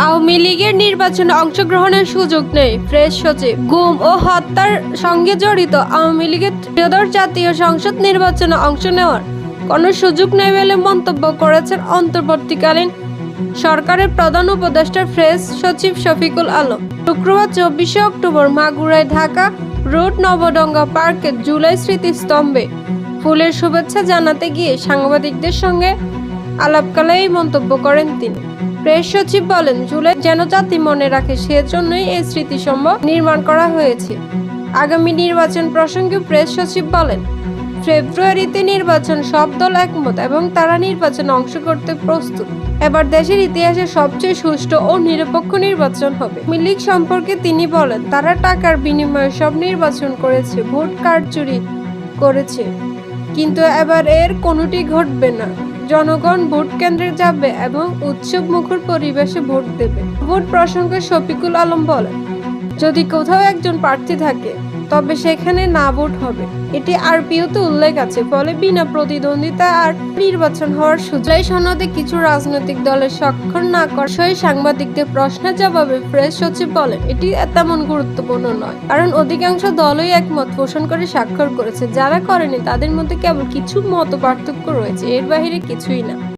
আওয়ামী লীগের নির্বাচনে অংশগ্রহণের সুযোগ নেই। প্রেস সচিব, গুম ও হত্যার সঙ্গে জড়িত আওয়ামী লীগের ত্রয়োদশ জাতীয় সংসদ নির্বাচনে অংশ নেওয়ার কোনো সুযোগ নেই বলে মন্তব্য করেছেন অন্তর্বর্তীকালীন সরকারের প্রধান উপদেষ্টা প্রেস সচিব শফিকুল আলম। শুক্রবার চব্বিশে অক্টোবর মাগুরায় ঢাকা রোড নবডঙ্গা পার্কে জুলাই স্মৃতিস্তম্ভে ফুলের শুভেচ্ছা জানাতে গিয়ে সাংবাদিকদের সঙ্গে আলাপকালে এই মন্তব্য করেন তিনি। প্রেস সচিব বলেন, জুলাই যেন জাতি মনে রাখে, সেজন্যই এই স্মৃতিসম্ভ নির্মাণ করা হয়েছে। আগামী নির্বাচন প্রসঙ্গে প্রেস সচিব বলেন, ফেব্রুয়ারিতে নির্বাচন সব দল একমত এবং তারা নির্বাচনে অংশ করতে প্রস্তুত। এবার দেশের ইতিহাসে সবচেয়ে সুষ্ঠু ও নিরপেক্ষ নির্বাচন হবে। লীগ সম্পর্কে তিনি বলেন, তারা টাকার বিনিময়ে সব নির্বাচন করেছে, ভোট কার্ড চুরি করেছে। কিন্তু এবার এর কোনোটি ঘটবে না। জনগণ ভোট কেন্দ্রে যাবে এবং উৎসব মুখর পরিবেশে ভোট দেবে। ভোট প্রসঙ্গে শফিকুল আলম বলেন, যদি কোথাও একজন প্রার্থী থাকে তবে সেখানে না ভোট হবে। এটি আরপিওতে উল্লেখ আছে, ফলে বিনা প্রতিদ্বন্দ্বিতা আর নির্বাচন হওয়ার সুযোগ সনদে কিছু রাজনৈতিক দলের স্বাক্ষর না করার বিষয়ে সাংবাদিকদের প্রশ্নের জবাবে প্রেস সচিব বলেন, এটি তেমন গুরুত্বপূর্ণ নয়, কারণ অধিকাংশ দলই একমত পোষণ করে স্বাক্ষর করেছে। যারা করেনি, তাদের মধ্যে কেবল কিছু মত পার্থক্য রয়েছে, এর বাইরে কিছুই না।